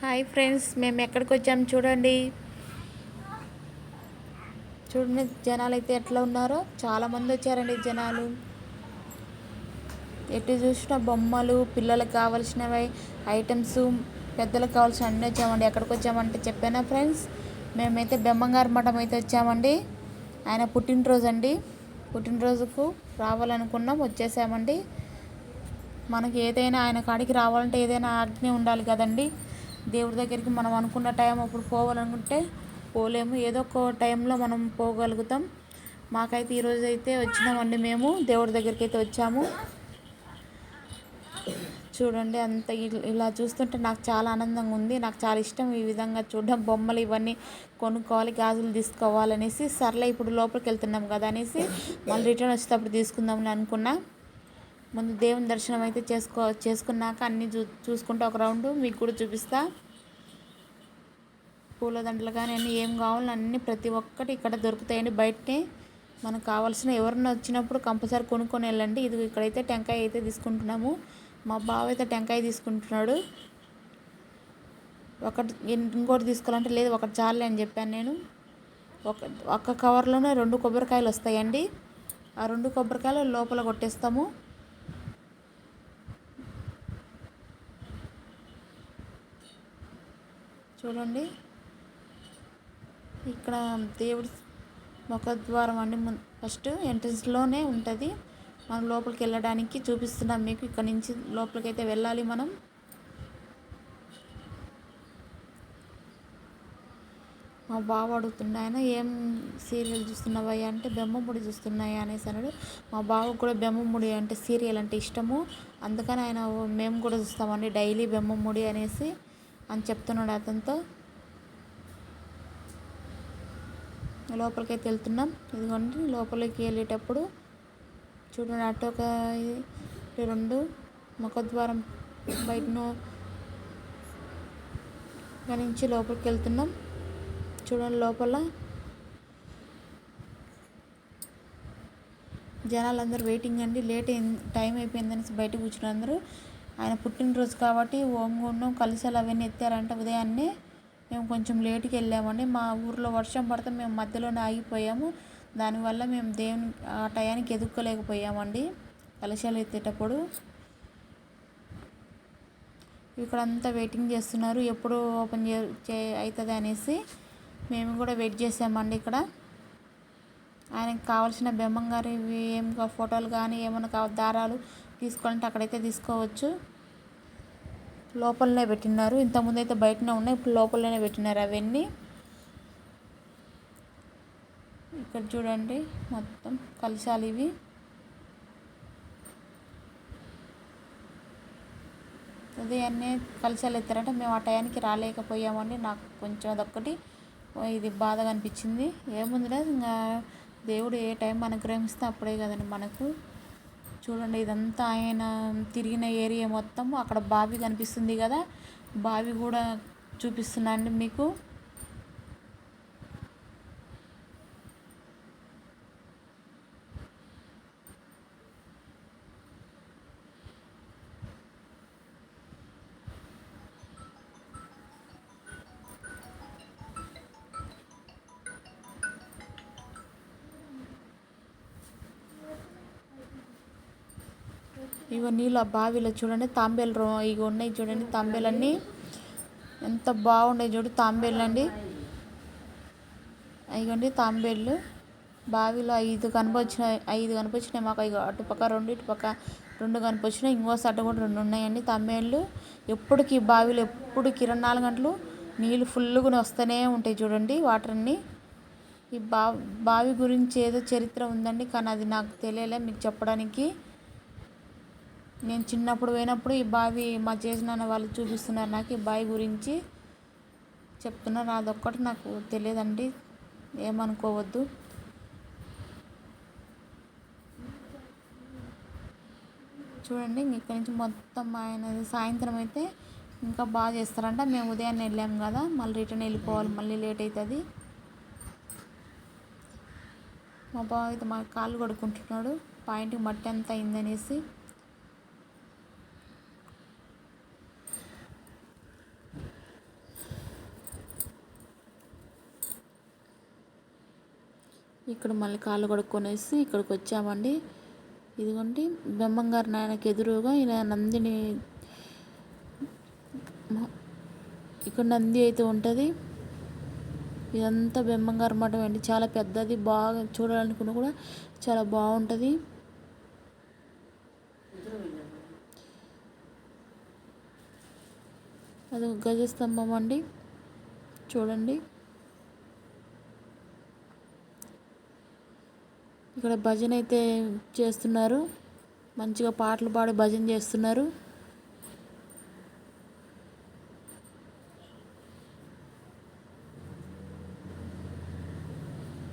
Hi friends మేము ఎక్కడికి వచ్చాము చూడండి. చూడండి జనాలు అయితే ఎట్లా ఉన్నారో. చాలామంది వచ్చారండి జనాలు. ఎటు చూసిన బొమ్మలు పిల్లలకు కావాల్సినవి ఐటమ్స్ పెద్దలకు కావాల్సిన అన్నీ వచ్చామండి. ఎక్కడికి వచ్చామంటే చెప్పానా ఫ్రెండ్స్ మేమైతే బెమ్మంగారు మఠం అయితే వచ్చామండి. ఆయన పుట్టినరోజు అండి పుట్టినరోజుకు రావాలనుకున్నాం వచ్చేసామండి. మనకి ఏదైనా ఆయన కాడికి రావాలంటే ఏదైనా ఆజ్ఞ ఉండాలి కదండి. దేవుడి దగ్గరికి మనం అనుకున్న టైం అప్పుడు పోవాలనుకుంటే పోలేము. ఏదో ఒక టైంలో మనం పోగలుగుతాం. మాకైతే ఈరోజు అయితే వచ్చినామండి మేము. దేవుడి దగ్గరికి అయితే వచ్చాము. చూడండి అంత ఇలా చూస్తుంటే నాకు చాలా ఆనందంగా ఉంది. నాకు చాలా ఇష్టం ఈ విధంగా చూడడం. బొమ్మలు ఇవన్నీ కొనుక్కోవాలి గాజులు తీసుకోవాలనేసి సర్లే ఇప్పుడు లోపలికి వెళ్తున్నాం కదా అనేసి మళ్ళీ రిటర్న్ వచ్చేటప్పుడు తీసుకుందామని అనుకున్నా. ముందు దేవుని దర్శనం అయితే చేసుకో చేసుకున్నాక అన్నీ చూ చూసుకుంటే ఒక రౌండ్ మీకు కూడా చూపిస్తా. పూలదండలు కానీ అన్నీ ఏం కావాలో అన్నీ ప్రతి ఒక్కటి ఇక్కడ దొరుకుతాయండి. బయటనే మనకు కావాల్సిన ఎవరన్నా వచ్చినప్పుడు కంపల్సరీ కొనుక్కొని వెళ్ళండి. ఇది ఇక్కడైతే టెంకాయ అయితే తీసుకుంటున్నాము. మా బావ అయితే టెంకాయ తీసుకుంటున్నాడు. ఒకటి ఇంకోటి తీసుకోవాలంటే లేదు ఒకటి చాలే అని చెప్పాను నేను. ఒక ఒక్క కవర్లోనే రెండు కొబ్బరికాయలు వస్తాయండి. ఆ రెండు కొబ్బరికాయలు లోపల కొట్టేస్తాము. చూడండి. ఇక్కడ దేవుడి ముఖద్వారం అండి ఫస్ట్ ఎంట్రన్స్లోనే ఉంటుంది. మనం లోపలికి వెళ్ళడానికి చూపిస్తున్నాం మీకు. ఇక్కడ నుంచి లోపలికి అయితే వెళ్ళాలి మనం. మా బావ అడుగుతుండే ఆయన ఏం సీరియల్ చూస్తున్నావయ్యా అంటే బెమ్మముడి చూస్తున్నాయా? అనేసి అన్నాడు. మా బావకు కూడా బెమ్మముడి అంటే సీరియల్ అంటే ఇష్టము. అందుకని ఆయన మేము కూడా చూస్తామండి డైలీ బెమ్మముడి అనేసి. అని చెప్తున్నాడు అతనితో. లోపలికి అయితే వెళ్తున్నాం. ఇదిగోండి లోపలికి వెళ్ళేటప్పుడు చూడండి అటు ఒక రెండు ముఖద్వారం బయటను నుంచి లోపలికి వెళ్తున్నాం. చూడండి లోపల జనాలు అందరూ వెయిటింగ్ అండి. లేట్ అయింది టైం అయిపోయిందని బయట కూర్చున్నారు అందరూ. ఆయన పుట్టినరోజు కాబట్టి ఓంగుండం కలిసాలు అవన్నీ ఎత్తారంట ఉదయాన్నే. మేము కొంచెం లేటుకి వెళ్ళామండి. మా ఊర్లో వర్షం పడితే మేము మధ్యలోనే ఆగిపోయాము. దానివల్ల మేము దేవుని ఆ టయానికి ఎదుక్కోలేకపోయామండి కలశాలు ఎత్తేటప్పుడు. ఇక్కడ అంతా వెయిటింగ్ చేస్తున్నారు. ఎప్పుడు ఓపెన్ చే చే అవుతుంది అనేసి మేము కూడా వెయిట్ చేసామండి ఇక్కడ. ఆయనకి కావాల్సిన బెమ్మంగారి ఏం ఫోటోలు కానీ ఏమైనా కావ దారాలు తీసుకోవాలంటే అక్కడైతే తీసుకోవచ్చు. లోపలనే పెట్టినారు. ఇంతకుముందు అయితే బయటనే ఉన్నాయి. ఇప్పుడు లోపలనే పెట్టినారు అవన్నీ. ఇక్కడ చూడండి మొత్తం కలశాలు ఇవి. ఉదయాన్నే కలశాలు ఎత్తారంటే. మేము ఆ టయానికి రాలేకపోయామండి. నాకు కొంచెం అదొక్కటి ఇది బాధగా అనిపించింది. ఏముంది ఇంకా దేవుడు ఏ టైం అనుగ్రహిస్తే అప్పుడే కదండి మనకు. చూడండి ఇదంతా ఆయన తిరిగిన ఏరియా మొత్తం అక్కడ బావి కనిపిస్తుంది కదా. బావి కూడా చూపిస్తున్నాను అండి మీకు? ఇగో నీళ్ళు ఆ బావిలో చూడండి తాంబేలు రో ఇగో ఉన్నాయి చూడండి తాంబేలన్నీ. ఎంత బాగున్నాయి చూడు తాంబేళ్ళు అండి ఇగోండి తాంబేళ్ళు. బావిలో ఐదు కనిపించినాయి ఐదు కనిపించినాయి మాకు. ఇగో అటుపక్క రెండు ఇటుపక్క రెండు కనిపించినాయి ఇంకో సట్ట కూడా రెండు ఉన్నాయండి తాంబేళ్ళు. ఎప్పటికీ బావిలో ఎప్పుడు ఇరవై నాలుగు గంటలు నీళ్ళు ఫుల్గా వస్తూనే ఉంటాయి చూడండి వాటర్ అన్నీ ఈ బా బావి గురించి ఏదో చరిత్ర ఉందండి కానీ అది నాకు తెలియలే మీకు చెప్పడానికి. నేను చిన్నప్పుడు పోయినప్పుడు ఈ బావి మా చేసిన వాళ్ళు చూపిస్తున్నారు నాకు ఈ బావి గురించి చెప్తున్నారు. అదొక్కటి నాకు తెలియదండి. ఏమనుకోవద్దు. చూడండి ఇక్కడి నుంచి మొత్తం ఆయన సాయంత్రం అయితే ఇంకా బాగా చేస్తారంట. మేము ఉదయాన్నే వెళ్ళాం కదా మళ్ళీ రిటర్న్ వెళ్ళిపోవాలి. మళ్ళీ లేట్ అవుతుంది. మా బావ అయితే మా కాళ్ళు కొడుకుంటున్నాడు పాయింట్కి మట్టి అంతా అయిందనేసి. ఇక్కడ మళ్ళీ కాళ్ళు కడుక్కొనేసి ఇక్కడికి వచ్చామండి. ఇదిగోండి బెమ్మంగారు నాయనకి ఎదురుగా ఈయన నందిని ఇక్కడ నంది అయితే ఉంటుంది. ఇదంతా బ్రహ్మంగారు మఠం అండి. చాలా పెద్దది బాగా చూడాలనుకున్న కూడా చాలా బాగుంటుంది. అది గజస్తంభం అండి. చూడండి. ఇక్కడ భజన అయితే చేస్తున్నారు. మంచిగా పాటలు పాడి భజన చేస్తున్నారు.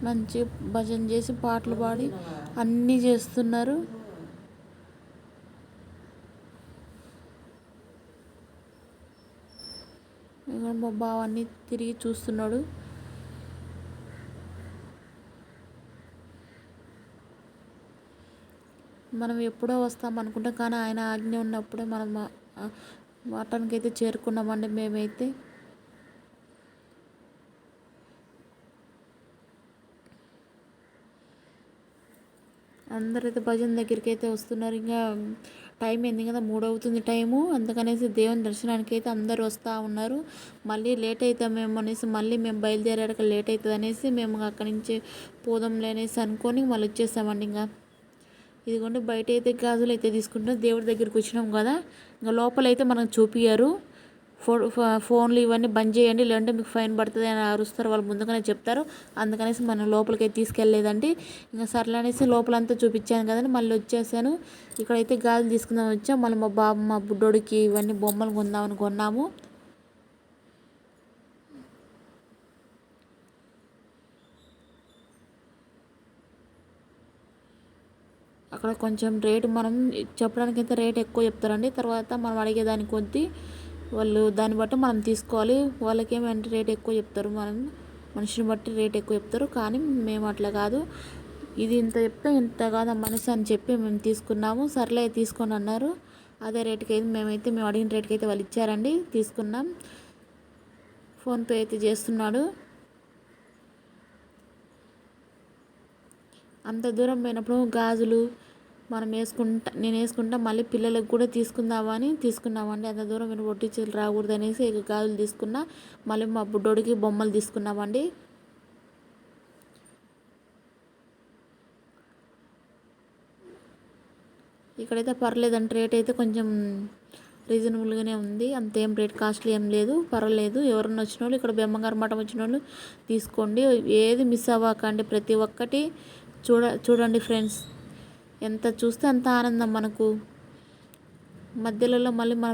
మంచి భజన చేసి పాటలు పాడి అన్నీ చేస్తున్నారు. మా బావ అన్నీ తిరిగి చూస్తున్నాడు. మనం ఎప్పుడో వస్తాం అనుకుంటాం. కానీ ఆయన ఆజ్ఞ ఉన్నప్పుడే మనం మఠానికి అయితే చేరుకున్నామండి మేమైతే. అందరైతే భజన దగ్గరికి అయితే వస్తున్నారు. ఇంకా టైం అయింది కదా మూడు అవుతుంది టైము. అందుకనేసి దేవుని దర్శనానికి అయితే అందరు వస్తూ ఉన్నారు. మళ్ళీ లేట్ అవుతాం మేము అనేసి మళ్ళీ మేము బయలుదేరాక లేట్ అవుతుంది అనేసి మేము అక్కడి నుంచి పోదాంలే అనేసి అనుకొని మళ్ళీ వచ్చేసామండి ఇంకా. ఇదిగోండి బయట అయితే గాజులు అయితే తీసుకుంటాం దేవుడి దగ్గరికి వచ్చినాం కదా. ఇంకా లోపల అయితే మనకు చూపియ్యారు. ఫో ఫోన్లు ఇవన్నీ బంద్ చేయండి. లేదంటే మీకు ఫైన్ పడుతుంది అని అరుస్తారు. వాళ్ళు ముందుగానే చెప్తారు. అందుకనేసి మనం లోపలికి అయితే తీసుకెళ్ళలేదండి. ఇంకా సర్లే అనేసి లోపలంతా చూపించాను కదండి. మళ్ళీ వచ్చేసాను. ఇక్కడైతే గాజులు తీసుకుందాం వచ్చాం. మళ్ళీ మా బాబు మా బుడ్డోడికి ఇవన్నీ బొమ్మలు కొందామని కొన్నాము. అక్కడ కొంచెం రేటు మనం చెప్పడానికి అయితే రేట్ ఎక్కువ చెప్తారండి. తర్వాత మనం అడిగేదాని కొద్దీ వాళ్ళు దాన్ని బట్టి మనం తీసుకోవాలి. వాళ్ళకేమంటే రేట్ ఎక్కువ చెప్తారు. మనం మనిషిని బట్టి రేట్ ఎక్కువ చెప్తారు. కానీ మేము అట్లా కాదు. ఇది ఇంత చెప్తే ఇంత కాదు మనిషి అని చెప్పి మేము తీసుకున్నాము. సర్లే తీసుకోండి అన్నారు. అదే రేటుకి అయితే మేమైతే మేము అడిగిన రేటుకి అయితే వాళ్ళు ఇచ్చారండి. తీసుకున్నాం. ఫోన్పే అయితే చేస్తున్నాడు. అంత దూరం పోయినప్పుడు గాజులు మనం వేసుకుంటా నేను వేసుకుంటా మళ్ళీ పిల్లలకు కూడా తీసుకుందామని తీసుకున్నామండి. అంత దూరం మీరు ఒట్టించులు రాకూడదు అనేసి ఇక గాజులు తీసుకున్నా మళ్ళీ మా బుడ్డోడికి బొమ్మలు తీసుకున్నామండి. ఇక్కడైతే పర్లేదండి రేట్ అయితే కొంచెం రీజనబుల్గానే ఉంది. అంతేం రేట్ కాస్ట్లీ ఏం లేదు పర్వాలేదు. ఎవరన్నా వచ్చిన వాళ్ళు ఇక్కడ బెమ్మగారు మఠం వచ్చిన వాళ్ళు తీసుకోండి. ఏది మిస్ అవ్వకండి ప్రతి ఒక్కటి చూడ చూడండి ఫ్రెండ్స్. ఎంత చూస్తే అంత ఆనందం మనకు. మధ్యలో మళ్ళీ మనం